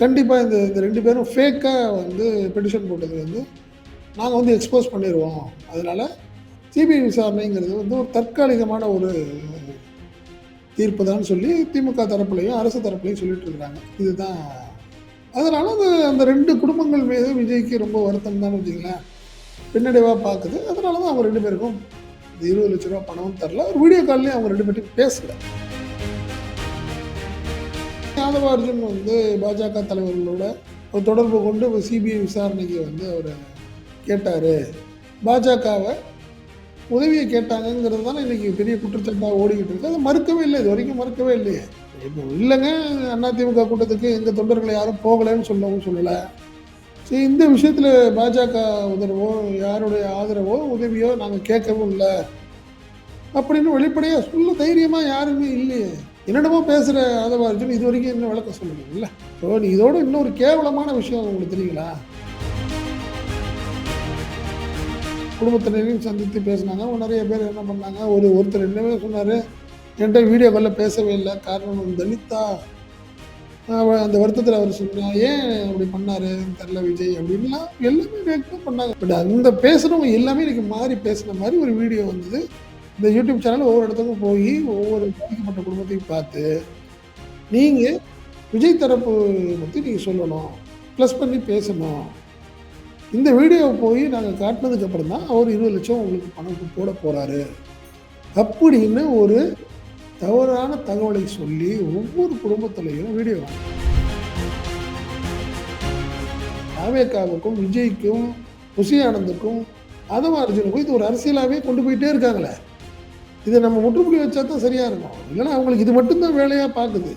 கண்டிப்பாக இந்த இந்த ரெண்டு பேரும் ஃபேக்காக வந்து பெட்டிஷன் போட்டது வந்து நாங்கள் வந்து எக்ஸ்போஸ் பண்ணிடுவோம் அதனால் சிபிஐ விசாரணைங்கிறது வந்து ஒரு தற்காலிகமான ஒரு தீர்ப்பு தான் சொல்லி திமுக தரப்புலையும் அரசு தரப்புலையும் சொல்லிட்டு இருக்கிறாங்க. இதுதான். அதனால் அந்த அந்த ரெண்டு குடும்பங்கள் மீது விஜய்க்கு ரொம்ப வருத்தம் தான் வச்சுங்களேன் பின்னடைவாக பார்க்குது அதனால தான் அவங்க ரெண்டு பேருக்கும் இருபது லட்ச ரூபா பணமும் தரல. ஒரு வீடியோ கால்லையும் அவங்க ரெண்டு பேர்ட்டையும் பேசலை. யாதவ அர்ஜுன் வந்து பாஜக தலைவர்களோட ஒரு தொடர்பு கொண்டு சிபிஐ விசாரணைக்கு வந்து அவர் கேட்டார். பாஜகவை உதவியை கேட்டாங்கங்கிறது தானே இன்னைக்கு பெரிய குற்றச்சாட்டாக ஓடிக்கிட்டு இருக்கு. அதை மறுக்கவே இல்லை இது வரைக்கும் மறுக்கவே இல்லையே. இப்போ இல்லைங்க அதிமுக கூட்டத்துக்கு எங்கள் தொண்டர்களை யாரும் போகலைன்னு சொல்லவும் சொல்லலை. சரி இந்த விஷயத்தில் பாஜக உதரவோ யாருடைய ஆதரவோ உதவியோ நாங்கள் கேட்கவும் இல்லை. அப்படின்னு வெளிப்படையாக சொல்ல தைரியமாக யாருமே இல்லையே. என்னென்னமோ பேசுகிற அதை அர்ஜுன் இது வரைக்கும் என்ன சொல்ல சொல்லுங்க? இல்லை. ஸோ நீ இதோட இன்னொரு கேவலமான விஷயம் உங்களுக்கு தெரியுங்களா? குடும்பத்தினரையும் சந்தித்து பேசினாங்க. அவங்க நிறைய பேர் என்ன பண்ணாங்க? ஒரு ஒருத்தர் என்னவே சொன்னார். என்கிட்ட வீடியோ காலில் பேசவே இல்லை. காரணம் தலித்தா. அந்த வருத்தத்தில் அவர் சொன்னார் ஏன் அப்படி பண்ணார்? தெரில விஜய். அப்படின்லாம் எல்லாமே பண்ணாங்க. பட் அந்த பேசுகிறவங்க எல்லாமே எனக்கு மாறி பேசின மாதிரி ஒரு வீடியோ வந்தது. இந்த யூடியூப் சேனல் ஒவ்வொரு இடத்துக்கும் போய் ஒவ்வொரு பாதிக்கப்பட்ட குடும்பத்தையும் பார்த்து நீங்கள் விஜய் தரப்பு பற்றி நீங்கள் சொல்லணும் ப்ளஸ் பண்ணி பேசணும். இந்த வீடியோவை போய் நாங்கள் காட்டினதுக்கப்புறம் தான் அவர் இருபது லட்சம் உங்களுக்கு பணம் போட போகிறாரு அப்படின்னு ஒரு தவறான தகவலை சொல்லி ஒவ்வொரு குடும்பத்திலையும் வீடியோ ஆவேக்காவுக்கும் விஜய்க்கும் புசி ஆனந்துக்கும் அதவ அர்ஜுனுக்கும் இது ஒரு அரசியலாகவே கொண்டு போயிட்டே இருக்காங்களே. இதை நம்ம முற்றுப்புள்ளி வச்சா தான் சரியாக இருக்கும். இல்லைன்னா அவங்களுக்கு இது மட்டும்தான் வேலையாக பார்க்குது.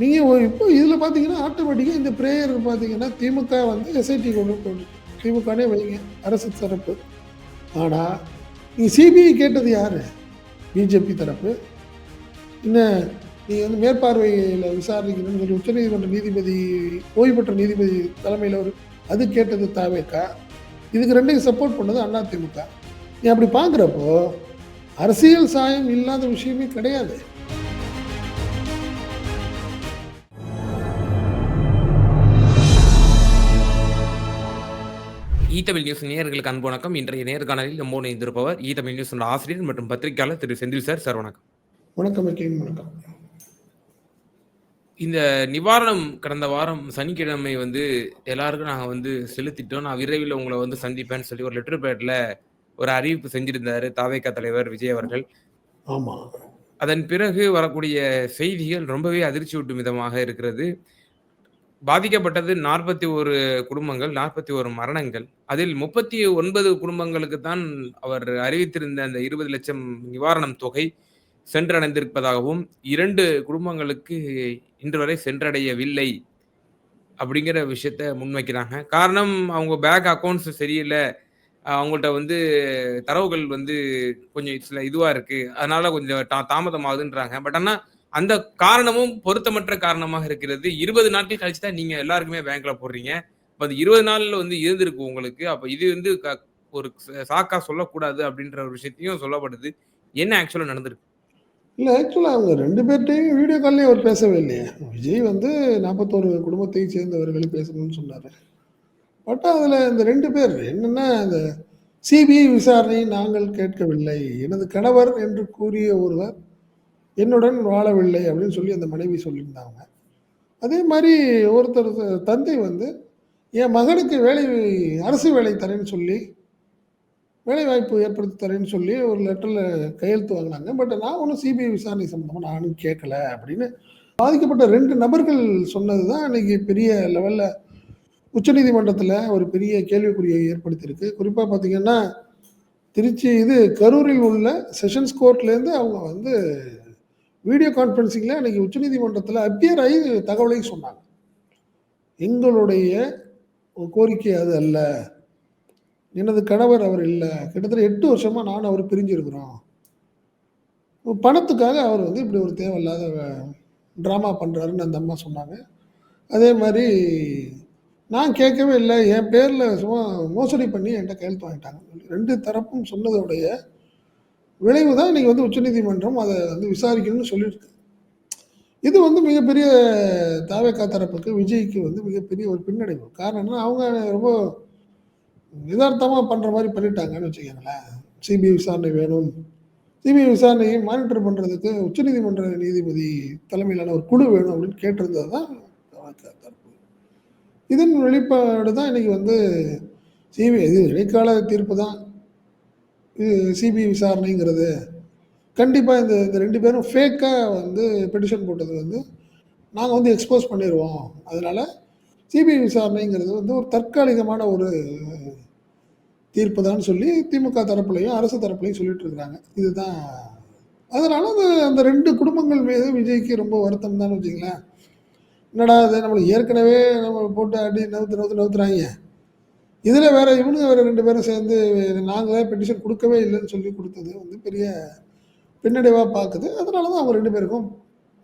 நீங்கள் இப்போ இதில் பார்த்தீங்கன்னா ஆட்டோமேட்டிக்காக இந்த ப்ரேயர் பார்த்தீங்கன்னா திமுக வந்து எஸ்ஐடி கொண்டு போகுது. திமுகனே வைங்க அரசு தரப்பு. ஆனால் நீங்கள் சிபிஐ கேட்டது யார்? பிஜேபி தரப்பு. என்ன நீங்கள் வந்து மேற்பார்வையில் விசாரிக்கணும்னு சொல்லி உச்சநீதிமன்ற நீதிபதி ஓய்வு பெற்ற நீதிபதி தலைமையில் ஒரு அது கேட்டது தாவேக்கா. இதுக்கு ரெண்டையும் சப்போர்ட் பண்ணது அதிமுக நீ அப்படி பார்க்குறப்போ அரசியல் சாயம் இல்லாத விஷயமே கிடையாது. ஈ தமிழ் நியூஸ் நேயர்களுக்கு அன்பு வணக்கம். இன்றைய நேர்காணலில் நம்மோடு இணைந்திருப்பவர் ஈ தமிழ் நியூஸ் ஆசிரியர் மற்றும் பத்திரிகையாளர் திரு செந்தில் சார். சார் வணக்கம். வணக்கம் வணக்கம். இந்த நிவாரணம் கடந்த வாரம் சனிக்கிழமை வந்து எல்லாருக்கும் நாங்கள் வந்து செலுத்திட்டோம். நான் விரைவில் உங்களை வந்து சந்திப்பேன்னு சொல்லி ஒரு லெட்டர் பேட்ல ஒரு அறிவிப்பு செஞ்சிருந்தாரு தாவேக்கா தலைவர் விஜய் அவர்கள். ஆமாம் அதன் பிறகு வரக்கூடிய செய்திகள் ரொம்பவே அதிர்ச்சி ஊட்டும் விதமாக இருக்கிறது. பாதிக்கப்பட்டது நாற்பத்தி ஒரு குடும்பங்கள் நாற்பத்தி ஒரு மரணங்கள். அதில் முப்பத்தி ஒன்பது குடும்பங்களுக்கு தான் அவர் அறிவித்திருந்த அந்த இருபது லட்சம் நிவாரணம் தொகை சென்றடைந்திருப்பதாகவும் இரண்டு குடும்பங்களுக்கு இன்று வரை சென்றடையவில்லை அப்படிங்கிற விஷயத்த முன்வைக்கிறாங்க. காரணம் அவங்க பேங்க் அக்கௌண்ட்ஸ் சரியில்லை. அவங்கள்ட்ட வந்து தரவுகள் வந்து கொஞ்சம் சில இதுவாக இருக்குது அதனால கொஞ்சம் தா- தாமதமாகுதுன்றாங்க. பட் ஆனால் அந்த காரணமும் பொருத்தமற்ற காரணமாக இருக்கிறது. இருபது நாட்கள் கழிச்சு தான் நீங்கள் எல்லாருக்குமே பேங்க்கில் போடுறீங்க. இப்போ அந்த இருபது நாளில் வந்து இருந்திருக்கு உங்களுக்கு. அப்போ இது வந்து க- ஒரு சாக்கா சொல்லக்கூடாது அப்படின்ற ஒரு விஷயத்தையும் சொல்லப்படுது. என்ன ஆக்சுவலாக நடந்திருக்கு? இல்லை ஆக்சுவலாக அவங்க ரெண்டு பேர்ட்டையும் வீடியோ கால்லையும் அவர் பேசவே இல்லையே. விஜய் வந்து நாற்பத்தோரு குடும்பத்தையும் சேர்ந்தவர்கள் பேசணும்னு சொன்னார். பட் அதில் இந்த ரெண்டு பேர் என்னென்னா அந்த சிபிஐ விசாரணை நாங்கள் கேட்கவில்லை. எனது கணவர் என்று கூறிய ஒருவர் என்னுடன் வாழவில்லை அப்படின்னு சொல்லி அந்த மனைவி சொல்லியிருந்தாங்க. அதே மாதிரி ஒருத்தர் தந்தை வந்து என் மகனுக்கு வேலை அரசு வேலை தரேன்னு சொல்லி வேலை வாய்ப்பு ஏற்படுத்தி தரேன்னு சொல்லி ஒரு லெட்டரில் கையெழுத்து வாங்கினாங்க. பட் நான் ஒன்றும் சிபிஐ விசாரணை சம்மந்தமாக நானும் கேட்கல அப்படின்னு பாதிக்கப்பட்ட ரெண்டு நபர்கள் சொன்னது தான் அன்றைக்கி பெரிய லெவலில் உச்சநீதிமன்றத்தில் ஒரு பெரிய கேள்விக்குறியை ஏற்படுத்தியிருக்கு. குறிப்பாக பார்த்தீங்கன்னா திருச்சி இது கரூரில் உள்ள செஷன்ஸ் கோர்ட்லேருந்து அவங்க வந்து வீடியோ கான்ஃபரன்சிங்கில் அன்றைக்கி உச்சநீதிமன்றத்தில் அப்பியர் ஆகி தகவலையும் சொன்னாங்க. எங்களுடைய கோரிக்கை அது அல்ல. எனது கணவர் அவர் இல்லை. கிட்டத்தட்ட எட்டு வருஷமாக நான் அவர் பிரிஞ்சிருக்கிறோம். பணத்துக்காக அவர் வந்து இப்படி ஒரு தேவையில்லாத ட்ராமா பண்ணுறாருன்னு அந்த அம்மா சொன்னாங்க. அதே மாதிரி நான் கேட்கவே இல்லை என் பேரில் சும்மா மோசடி பண்ணி என்கிட்ட கையெழுத்து வாங்கிட்டாங்க ரெண்டு தரப்பும் சொன்னதோடைய விளைவு தான் இன்றைக்கி வந்து உச்சநீதிமன்றம் அதை வந்து விசாரிக்கணும்னு சொல்லியிருக்கு இது வந்து மிகப்பெரிய தாவேக்கா தரப்புக்கு, விஜய்க்கு வந்து மிகப்பெரிய ஒரு பின்னடைவு. காரணம் அவங்க ரொம்ப எதார்த்தமா பண்ணுற மாதிரி பண்ணிட்டாங்கன்னு வச்சுக்கோங்களேன் சிபிஐ விசாரணை வேணும். சிபிஐ விசாரணையை மானிட்டர் பண்ணுறதுக்கு உச்சநீதிமன்ற நீதிபதி தலைமையிலான ஒரு குழு வேணும் அப்படின்னு கேட்டிருந்தது தான் இதன் வெளிப்பாடு தான் இன்னைக்கு வந்து சிபிஐ இது இடைக்கால தீர்ப்பு தான். இது சிபிஐ விசாரணைங்கிறது. கண்டிப்பாக இந்த இந்த ரெண்டு பேரும் ஃபேக்காக வந்து பெட்டிஷன் போட்டது வந்து, நாங்கள் வந்து எக்ஸ்போஸ் பண்ணிடுவோம் அதனால சிபிஐ விசாரணைங்கிறது வந்து ஒரு தற்காலிகமான ஒரு தீர்ப்பு தான் சொல்லி திமுக தரப்புலையும் அரசு தரப்புலையும் சொல்லிட்டு இருக்கிறாங்க. இதுதான் அதனால அந்த அந்த ரெண்டு குடும்பங்கள் மீது விஜய்க்கு ரொம்ப வருத்தம் தான் வச்சுங்களேன் என்னடா இது நம்மளுக்கு ஏற்கனவே நம்ம போட்டு அடி நவுத்து நவுத்து நவுத்துறாங்க இதில் வேறு இவனுங்க வேறு ரெண்டு பேரும் சேர்ந்து நாங்களே பெட்டிஷன் கொடுக்கவே இல்லைன்னு சொல்லி கொடுத்தது வந்து பெரிய பின்னடைவாக பார்க்குது அதனால தான் அவங்க ரெண்டு பேருக்கும்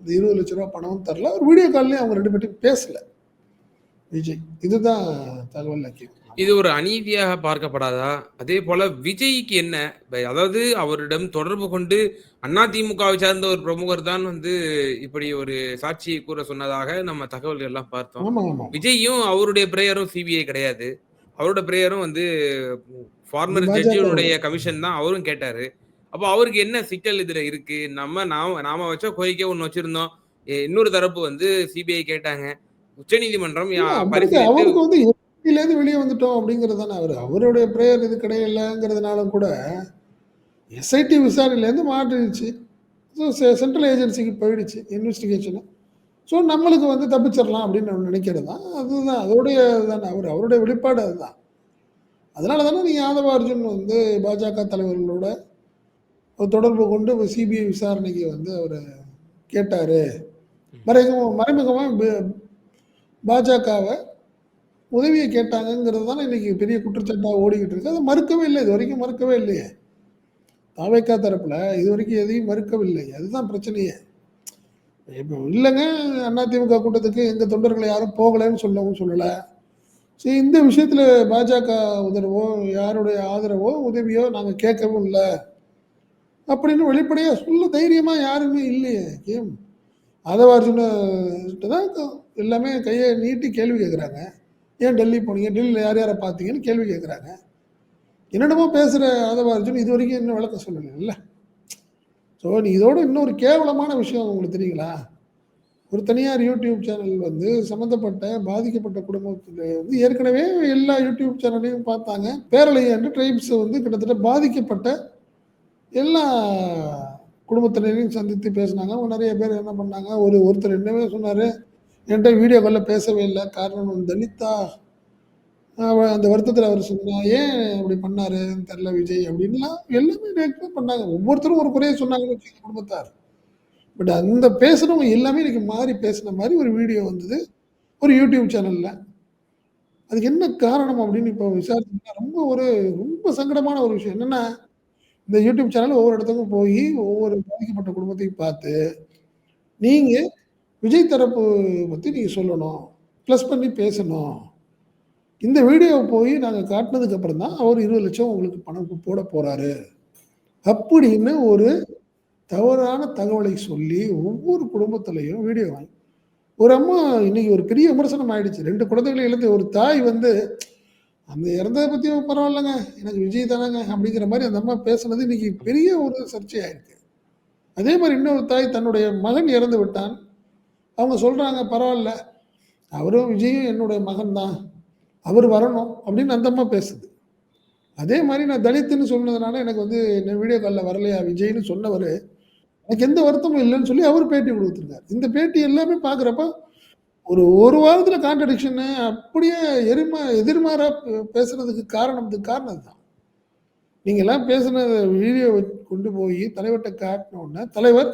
இந்த இருபது லட்ச ரூபா பணமும் தரல. ஒரு வீடியோ கால்லயும் அவங்க ரெண்டு பேர்ட்டையும் பேசல. விஜய். இதுதான் தகவல் லக்கியம் இது ஒரு அநீதியாக பார்க்கப்படாதா? அதேபோல விஜய்க்கு என்ன? அதாவது அவரிடம் தொடர்பு கொண்டு அதிமுகவை சார்ந்த ஒரு பிரமுகர் தான் வந்து இப்படி ஒரு சாட்சியை கூற சொன்னதாக நம்ம தகவல்கள் எல்லாம் பார்த்தோம். விஜய்யும் அவருடைய பிரேயரும் சிபிஐ கிடையாது. அவரோட பிரேயரும் வந்து ஃபார்மர் ஜட்ஜினுடைய கமிஷன் தான் அவரும் கேட்டாரு. அப்போ அவருக்கு என்ன சிக்கல் இதுல இருக்கு? நம்ம நாம நாம வச்ச கோரிக்கை ஒண்ணு வச்சிருந்தோம். இன்னொரு தரப்பு வந்து சிபிஐ கேட்டாங்க. உச்சநீதிமன்றம் இல்ல எஸ்ஐடிலேருந்து வெளிய வந்துட்டோம் அப்படிங்கிறது தானே அவரு. அவருடைய பிரேயர் இது கிடையலங்கிறதுனால கூட, எஸ்ஐடி விசாரணையிலேருந்து மாறிடுச்சு. ஸோ செ சென்ட்ரல் ஏஜென்சிக்கு போயிடுச்சு இன்வெஸ்டிகேஷனு. ஸோ நம்மளுக்கு வந்து தப்பிச்சிரலாம் அப்படின்னு நினைக்கிறது தான். அதுதான் அதோடைய தானே அவரு அவருடைய வெளிப்பாடு அதுதான். அதனால தானே நீங்க ஆதவ அர்ஜுன் வந்து பாஜக தலைவர்களோட ஒரு தொடர்பு கொண்டு சிபிஐ விசாரணைக்கு வந்து அவரு கேட்டாரு. மறைமுக மறைமுகமா ப பாஜகவ உதவியை கேட்டாங்கங்கிறது தானே இன்னைக்கு பெரிய குற்றச்சாட்டாக ஓடிக்கிட்டு இருக்கு. அது மறுக்கவே இல்லை இது வரைக்கும் மறுக்கவே இல்லையே. தாவேக்கா தரப்புல இதுவரைக்கும் எதையும் மறுக்கவில்லை. அதுதான் பிரச்சனையே. இப்போ இல்லைங்க அதிமுக கூட்டத்துக்கு எங்கள் தொண்டர்களை யாரும் போகலைன்னு சொல்லவும் சொல்லலை சரி இந்த விஷயத்தில் பாஜக உதரவோ, யாருடைய ஆதரவோ, உதவியோ நாங்கள் கேட்கவும் இல்லை அப்படின்னு வெளிப்படையாக சொல்ல தைரியமாக யாருமே இல்லையே. கேம் அதை அர்ஜுன்ட்ட தான் எல்லாமே கையை நீட்டி கேள்வி கேட்குறாங்க. ஏன் டெல்லி போனீங்க? டெல்லியில் யார் யாரை பார்த்தீங்கன்னு கேள்வி கேட்குறாங்க. என்னென்னமோ பேசுகிற ஆதவ அர்ஜுன் இதுவரைக்கும் இன்னும் விளக்கம் சொல்லலைல்ல. ஸோ நீ இதோட இன்னொரு கேவலமான விஷயம் உங்களுக்கு தெரியுங்களா? ஒரு தனியார் யூடியூப் சேனல் வந்து சம்மந்தப்பட்ட பாதிக்கப்பட்ட குடும்பத்தில் வந்து ஏற்கனவே எல்லா யூடியூப் சேனலையும் பார்த்தாங்க. பேரலையாண்டு ட்ரைப்ஸ் வந்து கிட்டத்தட்ட பாதிக்கப்பட்ட எல்லா குடும்பத்தினரையும் சந்தித்து பேசினாங்க. அவங்க நிறைய பேர் என்ன பண்ணாங்க, ஒரு ஒருத்தர் என்னவே சொன்னார் என்கிட்ட வீடியோ காலில் பேசவே இல்லை காரணம் தலித்தா அந்த வருத்தத்தில் அவர் சொன்னால் "ஏன் அப்படி பண்ணாருன்னு தெரில விஜய்" அப்படின்லாம் எல்லாமே ரியாக்ட் பண்ணாங்க. ஒவ்வொருத்தரும் ஒரு குறைய சொன்னாங்கன்னு வச்சுக்கங்க குடும்பத்தார். பட் அந்த பேசுனவங்க எல்லாமே எனக்கு மாறி பேசின மாதிரி ஒரு வீடியோ வந்தது. ஒரு யூடியூப் சேனலில் அதுக்கு என்ன காரணம் அப்படின்னு இப்போ விசாரிச்சா ரொம்ப ஒரு ரொம்ப சங்கடமான ஒரு விஷயம். என்னென்னா இந்த யூடியூப் சேனல் ஒவ்வொரு இடத்துக்கும் போய் ஒவ்வொரு பாதிக்கப்பட்ட குடும்பத்தையும் பார்த்து, நீங்கள் விஜய் தரப்பு பற்றி நீங்கள் சொல்லணும். ப்ளஸ் பண்ணி பேசணும். இந்த வீடியோவை போய் நாங்கள் காட்டினதுக்கப்புறம் தான் அவர் இருபது லட்சம் உங்களுக்கு பணம் போட போகிறாரு அப்படின்னு ஒரு தவறான தகவலை சொல்லி ஒவ்வொரு குடும்பத்திலயும் வீடியோ வாங்கி ஒரு அம்மா இன்னைக்கு ஒரு பெரிய விமர்சனம் ஆயிடுச்சு. ரெண்டு குழந்தைகளை இழந்து ஒரு தாய் வந்து, அந்த இறந்ததை பற்றியும் பரவாயில்லங்க. எனக்கு விஜய் தானங்க அப்படிங்கிற மாதிரி அந்த அம்மா பேசுனது இன்னைக்கு பெரிய ஒரு சர்ச்சையாயிருக்கு. அதே மாதிரி இன்னொரு தாய் தன்னுடைய மகன் இறந்து விட்டான். அவங்க சொல்கிறாங்க பரவாயில்ல அவரும் விஜயும் என்னுடைய மகன் தான். அவர் வரணும்." அப்படின்னு அந்தம்மா பேசுது. அதே மாதிரி நான் தலித்துன்னு சொன்னதுனால எனக்கு வந்து என்ன வீடியோ காலில் வரலையா விஜய்னு சொன்னவர் எனக்கு எந்த வருத்தமும் இல்லைன்னு சொல்லி அவர் பேட்டி குடுத்துருக்காரு. இந்த பேட்டி எல்லாமே பார்க்குறப்ப, ஒரு ஒரு வாரத்தில் கான்ட்ரடிக்ஷனு அப்படியே எரிமா எதிர்மாறாக பே பேசுனதுக்கு காரணத்துக்கு காரணம் தான் நீங்கள்லாம் பேசுன வீடியோ கொண்டு போய் தலைவர்கிட்ட காட்டின உடனே, தலைவர்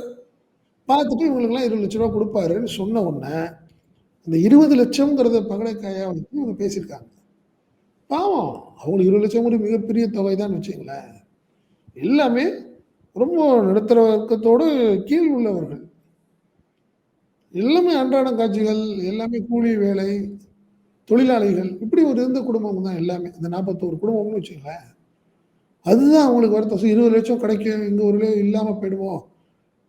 பார்த்துட்டு இவங்களுக்கெல்லாம் ரூ. 20,00,000 குடுப்பாருன்னு சொன்ன உடனே, அந்த 20,00,000ங்கிறத பகடைக்காயா வந்து இவங்க பேசியிருக்காங்க. பாவம். அவங்களுக்கு 20,00,000 மிகப்பெரிய தொகை தான் வச்சுங்களேன் எல்லாமே ரொம்ப நடுத்தர வர்க்கத்தோடு கீழ் உள்ளவர்கள். எல்லாமே அன்றாடம் காட்சிகள், எல்லாமே கூலி வேலை, தொழிலாளிகள் இப்படி ஒரு இருந்த குடும்பம் தான் எல்லாமே. அந்த 41 குடும்பம்னு வச்சுக்கங்களேன். அதுதான் அவங்களுக்கு வருத்தம். "20,00,000 கிடைக்கும். இங்கே ஒரு இல்லாமல் போயிடுவோம்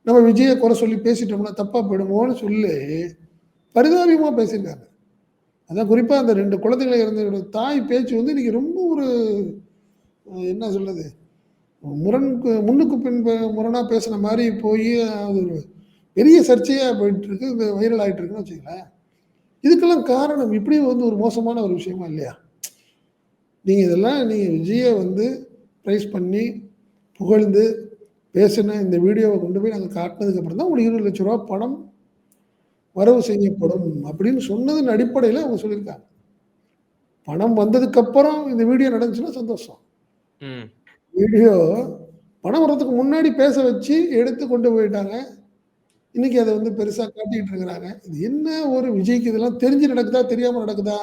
நம்ம விஜயை குறை சொல்லி பேசிட்டோம்னா தப்பாக போயிடுமோன்னு சொல்லி பரிதாபமா பேசியிருக்காங்க. அதான் குறிப்பாக அந்த ரெண்டு குழந்தைகள இருந்தோட தாய் பேச்சு வந்து இன்றைக்கி ரொம்ப ஒரு என்ன சொல்கிறது முரண்க்கு முன்னுக்கு பின்பு முரணாக பேசுன மாதிரி போய் அது ஒரு பெரிய சர்ச்சையாக போயிட்டுருக்கு இந்த வைரல் ஆகிட்டுருக்குன்னு இருக்குன்னு இதுக்கெல்லாம் காரணம் இப்படி வந்து ஒரு மோசமான ஒரு விஷயமா இல்லையா? நீங்கள் இதெல்லாம் நீங்கள் விஜயை வந்து ப்ரைஸ் பண்ணி, புகழ்ந்து பேசின இந்த வீடியோவ கொண்டு போய் நாங்க காட்டுனதுக்கு அப்புறம் தான் உங்களுக்கு ரூ. 20,00,000 பணம் வரவு செய்யப்படும் அப்படின்னு சொன்னதன் அடிப்படையில அவங்க சொல்லியிருக்காங்க. பணம் வந்ததுக்கு அப்புறம் இந்த வீடியோ நடந்துச்சுன்னா சந்தோஷம். வீடியோ பணம் வர்றதுக்கு முன்னாடி பேச வச்சு எடுத்து கொண்டு போயிட்டாங்க. இன்னைக்கு அத வந்து பெருசா காட்டிட்டு இருக்கிறாங்க. இது என்ன ஒரு விஜய்க்கு இதெல்லாம் தெரிஞ்சு நடக்குதா? தெரியாம நடக்குதா?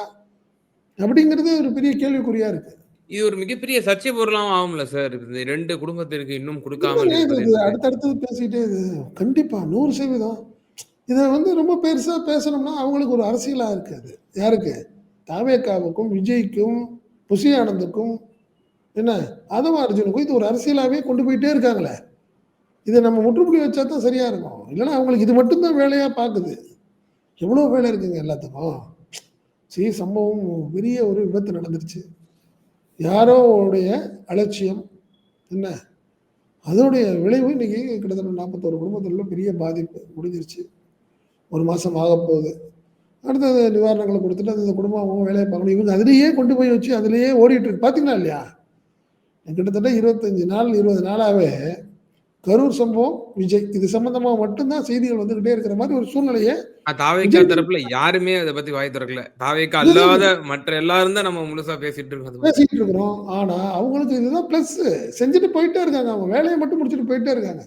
அப்படிங்கிறது ஒரு பெரிய கேள்விக்குறியா இருக்கு. இது ஒரு மிகப்பெரிய சர்ச்சை பொருளாவும் ஆகும்ல சார். இந்த 2 குடும்பத்திற்கு இன்னும் என்பது. அடுத்தடுத்தது பேசிட்டே இது கண்டிப்பா 100% இத வந்து ரொம்ப பெருசா பேசணும்னா அவங்களுக்கு ஒரு அரசியலா இருக்கு அது. யாருக்கு? தாவேகாவுக்கும், விஜய்க்கும், புசி ஆனந்துக்கும், என்ன ஆதவ அர்ஜுனுக்கும் இது ஒரு அரசியலாவே கொண்டு போயிட்டே இருக்காங்களே. இத நம்ம முற்றுப்புள்ளி வச்சா தான் சரியா இருக்கும். இல்லன்னா அவங்களுக்கு இது மட்டும் தான் வேலையா பாக்குது. எவ்வளோ வேலை இருக்குங்க எல்லாத்துக்கும். சி சம்பவம் பெரிய ஒரு விபத்து நடந்துருச்சு. யாரோ உடைய அலட்சியம். என்ன? அதோடைய விளைவு இன்னைக்கு கிட்டத்தட்ட நாற்பத்தோரு குடும்பத்தில் பெரிய பாதிப்பு முடிஞ்சிருச்சு. 1 மாசம் ஆகப்போகுது. அடுத்தது நிவாரணங்களை கொடுத்துட்டு அந்த குடும்பம் அவங்க பார்க்கணும். இவங்க அதிலேயே கொண்டு போய் வச்சு அதிலேயே ஓடிட்டு இருக்கு. பார்த்தீங்களா இல்லையா? கிட்டத்தட்ட 25 நாள், இருபது நாளாகவே கரூர் சம்பவம், விஜய் இது சம்பந்தமா மட்டும் தான் செய்திகள் வந்துகிட்டே இருக்கிற மாரி ஒரு சூழ்நிலைய அ தாவேகா விஜய் தரப்புல யாருமே அத பத்தி வாய் திறக்கல. தாவேகா இதுதான் அல்லாத மற்ற எல்லாரும் தான் நம்ம முழுசா பேசிட்டு இருக்கோம். பேசிட்டு இருக்கிறோம். ஆனா அவங்களுக்கு இதுதான் பிளஸ்ஸு. செஞ்சுட்டு போயிட்டே இருக்காங்க. அவங்க வேலைய மட்டும் முடிச்சுட்டு போயிட்டே இருக்காங்க.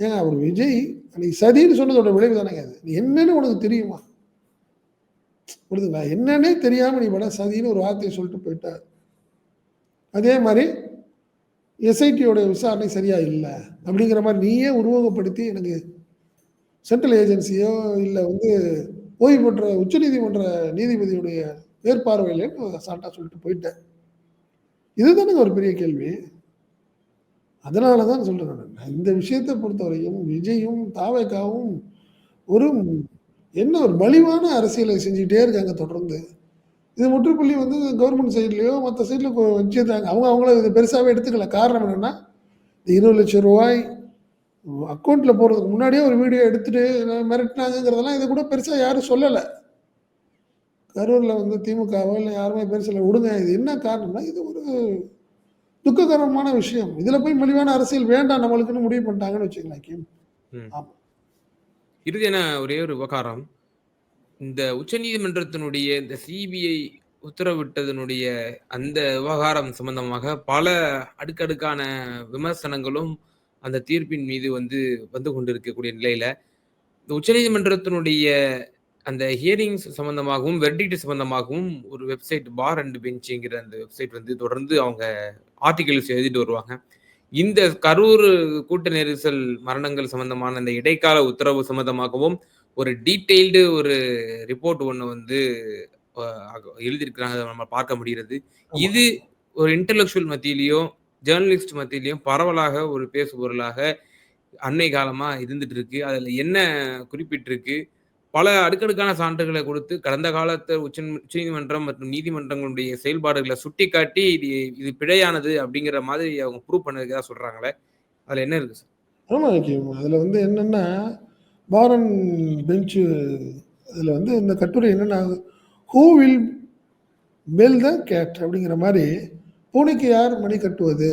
ஏங்க அவரு விஜய் அன்னைக்கு சதின்னு சொன்னதோட விளைவு தானேங்க அது. நீ என்னன்னு உனக்கு தெரியுமா? புரியுதுங்களா? என்னன்னே தெரியாம நீ பாட்டுக்கு சதின்னு ஒரு வார்த்தைய சொல்லிட்டு போயிட்ட. அதே மாரி எஸ்ஐடியோட விசாரணை சரியாக இல்லை அப்படிங்கிற மாதிரி நீயே உருவகப்படுத்தி எனக்கு சென்ட்ரல் ஏஜென்சியோ இல்லை வந்து ஓய்வு பெற்ற உச்சநீதிமன்ற நீதிபதியுடைய மேற்பார்வையிலேன்னு சாட்டாக சொல்லிட்டு போயிட்டேன் இதுதானுங்க ஒரு பெரிய கேள்வி. அதனால தான் சொல்கிறேன் நான் இந்த விஷயத்தை பொறுத்தவரையும் விஜயும், தாவேகாவும் ஒரு என்ன ஒரு மலிவான அரசியலை செஞ்சுக்கிட்டே இருக்காங்க தொடர்ந்து. இது முற்றுப்புள்ளி வந்து கவர்மெண்ட் சைட்லேயோ மற்ற சைட்ல வச்சுருந்தாங்க. அவங்க அவங்கள இது பெருசாகவே எடுத்துக்கல. காரணம் என்னென்னா இந்த ரூ. 20,00,000 அக்கவுண்ட்ல போடுறதுக்கு முன்னாடியே ஒரு வீடியோ எடுத்துகிட்டு மிரட்டினாங்கிறதெல்லாம் இது கூட பெருசாக யாரும் சொல்லலை கரூரில் வந்து திமுகவோ இல்லை யாருமே பெருசில் விடுங்க. இது என்ன காரணம்னா, இது ஒரு துக்ககரமான விஷயம். இதில் போய் மலிவான அரசியல் வேண்டாம் நம்மளுக்குன்னு முடிவு பண்ணிட்டாங்கன்னு வச்சுக்கலாம் கிம். ஆமாம் இறுதியான ஒரே ஒரு விவகாரம். இந்த உச்சநீதிமன்றத்தினுடைய இந்த சிபிஐ உத்தரவிட்டதனுடைய அந்த விவகாரம் சம்பந்தமாக பல அடுக்கடுக்கான விமர்சனங்களும் அந்த தீர்ப்பின் மீது வந்து வந்து கொண்டிருக்கக்கூடிய நிலையில, இந்த உச்சநீதிமன்றத்தினுடைய அந்த ஹியரிங்ஸ் சம்பந்தமாகவும், வெர்டிக்ட் சம்பந்தமாகவும் ஒரு வெப்சைட் பார் அண்ட் பெஞ்ச்ங்கிற அந்த வெப்சைட் வந்து தொடர்ந்து அவங்க ஆர்டிகிள்ஸ் எழுதிட்டு வருவாங்க. இந்த கரூர் கூட்ட நெரிசல் மரணங்கள் சம்பந்தமான அந்த இடைக்கால உத்தரவு சம்பந்தமாகவும் ஒரு டீட்டெயில்டு ஒரு ரிப்போர்ட் ஒண்ணு வந்து எழுதியிருக்கிறாங்க. நம்ம பார்க்க முடிகிறது. இது ஒரு இன்டலெக்சுவல் மத்தியிலயும், ஜர்னலிஸ்ட் மத்தியிலயும் பரவலாக ஒரு பேசுபொருளாக அண்மை காலமா இருந்துட்டு இருக்கு. அதுல என்ன குறிப்பிட்டிருக்கு? பல அடுக்கடுக்கான சான்றுகள கொடுத்து கடந்த காலத்த உச்ச உச்சநீதிமன்றம் மற்றும் நீதிமன்றங்களுடைய செயல்பாடுகள சுட்டிக்காட்டி இது இது பிழையானது அப்படிங்கிற மாதிரி அவங்க ப்ரூவ் பண்ணதுக்கா சொல்றாங்களே. அதுல என்ன இருக்கு சார்? ஆமா. அதுல வந்து என்னன்னா, பார் அண்ட் பெஞ்ச் அதுல வந்து இந்த கட்டுரை என்னன்னா, "who will bell the cat" அப்படிங்கிற மாரி, பூனைக்கு யார் மணி கட்டுவது?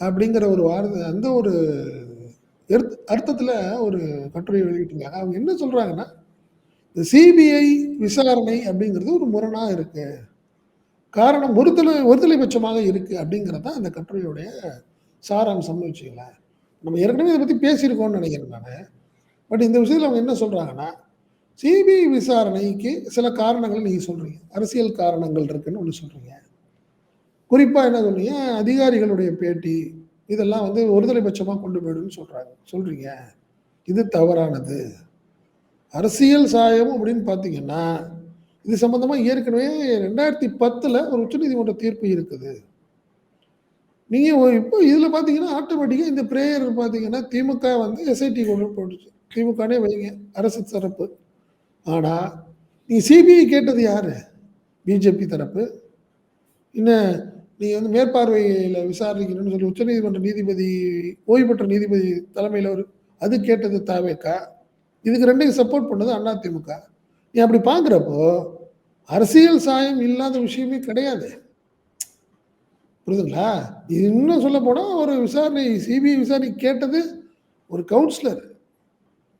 அப்படிங்கிற ஒரு வார்த்தை அந்த ஒரு அர்த்தத்துல ஒரு கட்டுரை வெளியிட்டிருக்காங்க. அவங்க என்ன சொல்றாங்கன்னா, இந்த சிபிஐ விசாரணை அப்படிங்கிறது ஒரு முரணா இருக்கு. காரணம் ஒருதலை ஒருதலை பட்சமாக இருக்கு அப்படிங்கிறது தான் அந்த கட்டுரையுடைய சாராம்சம்னு வச்சுக்கங்களேன். நம்ம ஏற்கனவே இத பத்தி பேசியிருக்கோம்னு நெனைக்கிறேன் நானு. பட் இந்த விஷயத்தில் அவங்க என்ன சொல்கிறாங்கன்னா சிபிஐ விசாரணைக்கு சில காரணங்கள் நீங்கள் சொல்கிறீங்க அரசியல் காரணங்கள் இருக்குன்னு ஒன்று சொல்கிறீங்க குறிப்பாக என்ன சொன்னீங்க, அதிகாரிகளுடைய பேட்டி, இதெல்லாம் வந்து ஒருதலை பட்சமாக கொண்டு போயிடும்னு சொல்கிறாங்க சொல்கிறீங்க இது தவறானது. அரசியல் சாயம் அப்படின்னு பார்த்தீங்கன்னா, இது சம்மந்தமாக ஏற்கனவே 2010ல ஒரு உச்சநீதிமன்ற தீர்ப்பு இருக்குது. நீங்கள் இப்போ இதில் பார்த்தீங்கன்னா, ஆட்டோமேட்டிக்காக இந்த பிரேயர் பார்த்தீங்கன்னா, திமுக வந்து எஸ்ஐடி கொண்டு போட்டுச்சு. திமுகனே வைங்க. அரசு தரப்பு. ஆனால் நீ சிபிஐ கேட்டது யார் பிஜேபி தரப்பு. என்ன நீ வந்து மேற்பார்வையில் விசாரிக்கணும்னு சொல்லி உச்சநீதிமன்ற நீதிபதி ஓய்வு பெற்ற நீதிபதி தலைமையில் ஒரு அது கேட்டது தாவேக்கா இதுக்கு ரெண்டையும் சப்போர்ட் பண்ணது அதிமுக. நீ அப்படி பார்க்குறப்போ அரசியல் சாயம் இல்லாத விஷயமே கிடையாது. புரியுதுங்களா? இது இன்னும் போனால் ஒரு விசாரணை சிபிஐ விசாரணை கேட்டது ஒரு கவுன்சிலர்.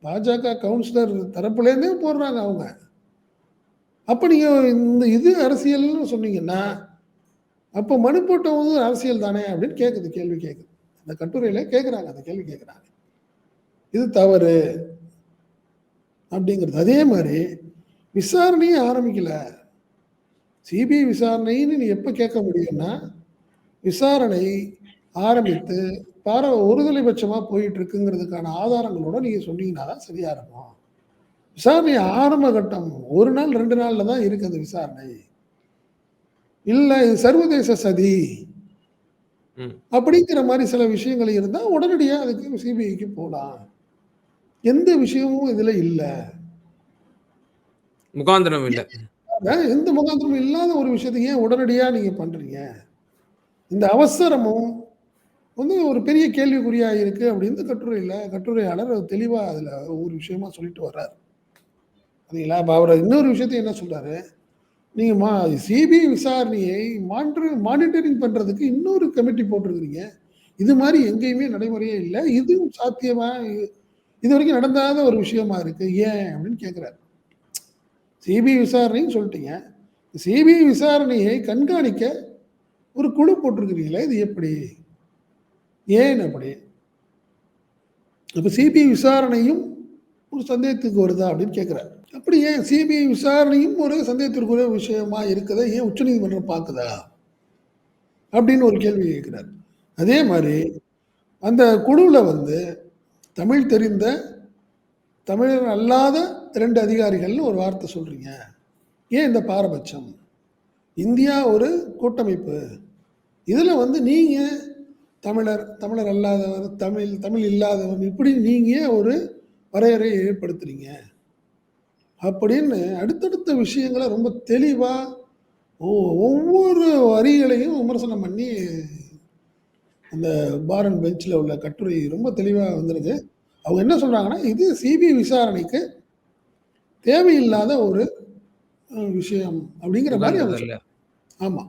பாஜக கவுன்சிலர் தரப்புலேருந்தே போடுறாங்க அவங்க. அப்போ நீங்கள் இந்த இது அரசியல்னு சொன்னீங்கன்னா, அப்போ மனு போட்டவங்க அரசியல் தானே அப்படின்னு கேட்குது கேள்வி கேட்குது. அந்த கட்டுரையில் கேட்குறாங்க. அந்த கேள்வி கேட்குறாங்க. இது தவறு. அப்படிங்கிறது. அதே மாதிரி விசாரணையே ஆரம்பிக்கல. சிபிஐ விசாரணைன்னு நீ எப்போ கேட்க முடியும்னா, விசாரணை ஆரம்பித்து பார ஒருதலை பட்சமா போயிட்டு இருக்குங்கிறதுக்கான ஆதாரங்களோட நீங்க சொன்னீங்கன்னா தான் சரியா இருக்கும். விசாரணை ஆரம்ப கட்டம் 1 நாள் 2 நாள்ல தான் இருக்கு அந்த விசாரணை. இல்ல இது சர்வதேச சதி. அப்படிங்கிற மாரி சில விஷயங்கள் இருந்தா உடனடியா அதுக்கு சிபிஐக்கு போலாம். எந்த விஷயமும் இதுல இல்ல. முகாந்திரம் இல்ல. எந்த முகாந்திரமும் இல்லாத ஒரு விஷயத்த ஏன் உடனடியா நீங்க பண்றீங்க? இந்த அவசரமும் வந்து ஒரு பெரிய கேள்விக்குறியா இருக்கு அப்படின்னு கட்டுரையில் கட்டுரையாளர் தெளிவா அதுல ஒரு விஷயமா சொல்லிட்டு வர்றாரு. சரிங்களா? அவர் இன்னொரு விஷயத்த என்ன சொல்றாரு? நீங்க மா சிபிஐ விசாரணையை மாற்று மானிட்டரிங் பண்றதுக்கு இன்னொரு கமிட்டி போட்டிருக்கிறீங்க. இது மாதிரி எங்கேயுமே நடைமுறையே இல்லை இதுவும் சாத்தியமா? இதுவரைக்கும் நடந்தாத ஒரு விஷயமா இருக்கு. ஏன்? அப்படின்னு கேட்குறாரு சிபிஐ விசாரணைன்னு சொல்லிட்டீங்க. சிபிஐ விசாரணையை கண்காணிக்க ஒரு குழு போட்டிருக்கிறீங்களே, இது எப்படி? ஏன் அப்படி? அப்போ சிபிஐ விசாரணையும் ஒரு சந்தேகத்துக்கு வருதா அப்படின்னு கேட்குறாரு அப்படி ஏன் சிபிஐ விசாரணையும் ஒரு சந்தேகத்திற்குரிய விஷயமா இருக்குதா ஏன் உச்சநீதிமன்றம் பார்க்குதா? அப்படின்னு ஒரு கேள்வி கேட்குறாரு அதே மாதிரி அந்த குழுவில் வந்து தமிழ் தெரிந்த, தமிழர் அல்லாத ரெண்டு அதிகாரிகள்னு ஒரு வார்த்தை சொல்கிறீங்க ஏன் இந்த பாரபட்சம்? இந்தியா ஒரு கூட்டமைப்பு. இதில் வந்து நீங்கள் தமிழர், தமிழர் அல்லாதவர், தமிழ், தமிழ் இல்லாதவன் இப்படி நீங்க ஒரு வரையறையை ஏற்படுத்துறீங்க. அப்படின்னு அடுத்தடுத்த விஷயங்கள ரொம்ப தெளிவா ஒ ஒவ்வொரு வரிகளையும் விமர்சனம் பண்ணி அந்த பார் அண்ட் பெஞ்ச்ல உள்ள கட்டுரை ரொம்ப தெளிவா வந்திருக்கு. அவங்க என்ன சொல்றாங்கன்னா, இது சிபிஐ விசாரணைக்கு தேவையில்லாத ஒரு விஷயம் அப்படிங்கிற மாரி அவங்க உகந்ததல்ல. சொல்றாங்க. ஆமா.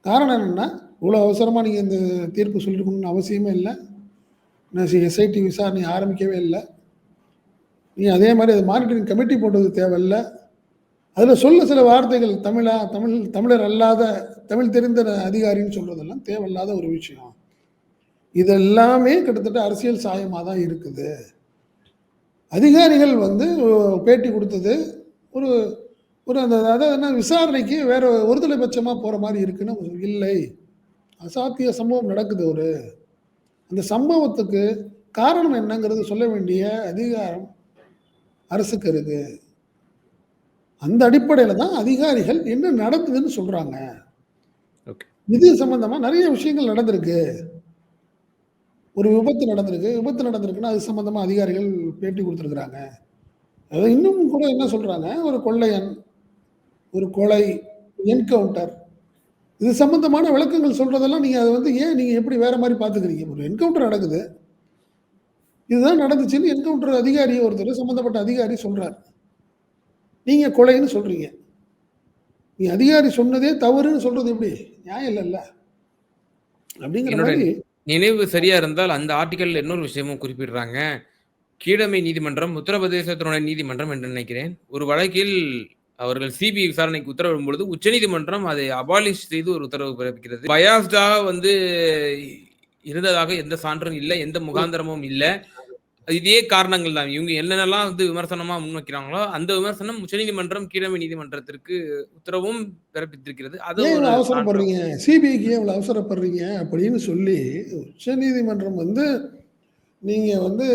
காரணம் என்னன்னா, இவ்வளோ அவசரமாக நீங்கள் இந்த தீர்ப்பு சொல்லியிருக்கணும்னு அவசியமே இல்லை நான் எஸ்ஐடி விசாரணை ஆரம்பிக்கவே இல்லை நீ அதே மாதிரி அது மானிட்டரிங் கமிட்டி போட்டது தேவையில்ல. அதில் சொல்ல சில வார்த்தைகள் தமிழா, தமிழ் தமிழர் அல்லாத, தமிழ் தெரிந்த அதிகாரின்னு சொல்கிறதெல்லாம் தேவையில்லாத ஒரு விஷயம். இதெல்லாமே கிட்டத்தட்ட அரசியல் சாயமாக தான் இருக்குது. அதிகாரிகள் வந்து பேட்டி கொடுத்தது ஒரு ஒரு அந்த அதாவது என்ன விசாரணைக்கு வேறு ஒருதலை பட்சமாக போகிற மாதிரி இருக்குன்னு இல்லை. அசாத்திய சம்பவம் நடக்குது ஒரு. அந்த சம்பவத்துக்கு காரணம் என்னங்கிறது சொல்ல வேண்டிய அதிகாரம் அரசுக்கு இருக்கு. அந்த அடிப்படையில தான் அதிகாரிகள் என்ன நடந்ததுன்னு சொல்றாங்க. ஓகே. இது சம்பந்தமா நெறைய விஷயங்கள் நடந்திருக்கு. ஒரு விபத்து நடந்திருக்கு. விபத்து நடந்திருக்குன்னா, அது சம்பந்தமா அதிகாரிகள் பேட்டி குடுத்துருக்காங்க. அது இன்னும் கூட என்ன சொல்றாங்க, ஒரு கொள்ளையன், ஒரு கொலை, என்கவுண்டர் இது சம்பந்தமான விளக்கங்கள் சொல்றதெல்லாம் நீங்க அத வந்து ஏன் நீங்க எப்படி வேற மாரி பார்த்துக்கிறீங்க? ஒரு என்கவுண்டர் நடக்குது. இதுதான் நடந்துச்சுன்னு என்கவுண்டர் அதிகாரி ஒருத்தர் சம்பந்தப்பட்ட அதிகாரி சொல்றார். நீங்க கொலைன்னு சொல்றீங்க. நீ அதிகாரி சொன்னதே தவறுன்னு சொல்றது எப்படி? நியாயம் இல்லல்ல. அப்படிங்கிற நினைவு சரியா இருந்தால் அந்த ஆர்டிக்கல்ல இன்னொரு விஷயமும் குறிப்பிடுறாங்க. கீழமை நீதிமன்றம், உத்தரப்பிரதேசத்தினுடைய நீதிமன்றம் என்று நினைக்கிறேன். ஒரு வழக்கில் அவர்கள் சிபிஐ விசாரணைக்கு உத்தரவிடும் பொழுது, உச்சநீதிமன்றம் அதை அபாலிஷ் செய்து ஒரு உத்தரவு பிறப்பிக்கிறது. பயாஸ்டாக வந்து இருந்ததாக எந்த சான்றும் இல்ல. எந்த முகாந்திரமும் இல்ல. இதே காரணங்கள் தான். இவங்க என்னென்னலாம் வந்து விமர்சனமா முன்வைக்கிறாங்களோ, அந்த விமர்சனம் உச்சநீதிமன்றம் கீழமை நீதிமன்றத்திற்கு உத்தரவும் பிறப்பித்திருக்கிறது. அது. அவசரப்படுறீங்க? சிபிஐக்கு ஏன் இவ்வளோ அவசரப்படுறீங்க? அப்படின்னு சொல்லி உச்சநீதிமன்றம் வந்து நீங்க வந்து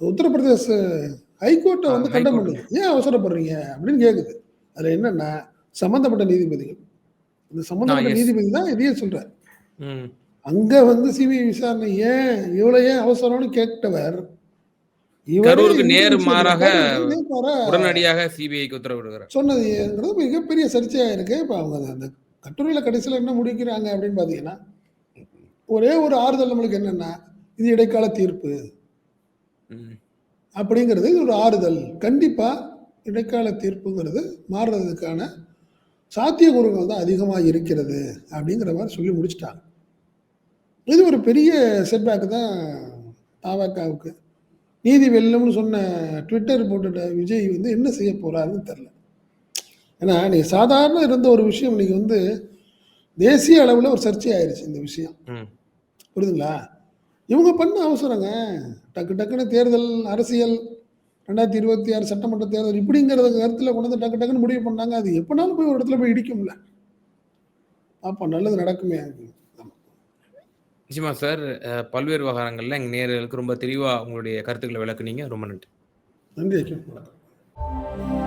உத்தரப்பிரதேச ஹைகோர்ட்ட வந்து கண்டம். பண்ணுது. ஏன் அவசரப்படுறீங்க? அப்படின்னு கேட்குது. அதுல என்னன்னா, சம்பந்தப்பட்ட நீதிபதிகள். இந்த சம்பந்தப்பட்ட. நீதிபதி தான் இதையே சொல்றாரு. அங்க வந்து சிபிஐ விசாரணை ஏன் இவ்வளவு ஏன் அவசரம்னு கேட்டவர் கரூருக்கு நேர் மாறாக உடனடியாக சிபிஐக்கு உத்தரவிடுகிறார் சொன்னதுங்கிறது மிகப்பெரிய சர்ச்சையா இருக்கு இப்ப அவங்க அந்த- கட்டுரையில கடைசியில என்ன முடிக்கிறாங்க அப்படின்னு பாத்தீங்கன்னா ஒரே ஒரு ஆறுதல் நம்மளுக்கு என்னன்னா இது இடைக்கால தீர்ப்பு. அப்படிங்கிறது இது ஒரு ஆறுதல். கண்டிப்பா இடைக்கால தீர்ப்புங்கிறது மாறுறதுக்கான சாத்தியக்கூறுகள் தான் அதிகமாக இருக்கிறது அப்படிங்கிற மாதிரி சொல்லி முடிச்சிட்டாங்க. இது ஒரு பெரிய செட்பேக் தான் தாவக்காவுக்கு. நீதி வெல்லும்னு சொன்ன ட்விட்டர் போட்டுட்ட விஜய் வந்து என்ன செய்ய போறாருன்னு தெரில ஏன்னா நீ சாதாரண இருந்த ஒரு விஷயம் இன்னைக்கு வந்து தேசிய அளவில் ஒரு சர்ச்சை ஆயிருச்சு இந்த விஷயம். புரியுதுங்களா? இவங்க பண்ண அவசரங்க. டக்கு டக்குன்னு தேர்தல் அரசியல் ரெண்டாயிரத்தி இருபத்தி ஆறு சட்டமன்ற தேர்தல் இப்படிங்கிறத கருத்தில் கொண்டு வந்து டக்கு டக்குன்னு முடிவு பண்ணாங்க. அது எப்போனாலும் போய் ஒரு இடத்துல போய் இடிக்கும்ல. அப்போ நல்லது நடக்குமே. நிச்சயமா சார் பல்வேறு விவகாரங்கள்ல எங்க நேயர்களுக்கு ரொம்ப தெளிவா உங்களுடைய கருத்துக்களை விளக்குனீங்க. ரொம்ப நன்றி. நன்றி வணக்கம்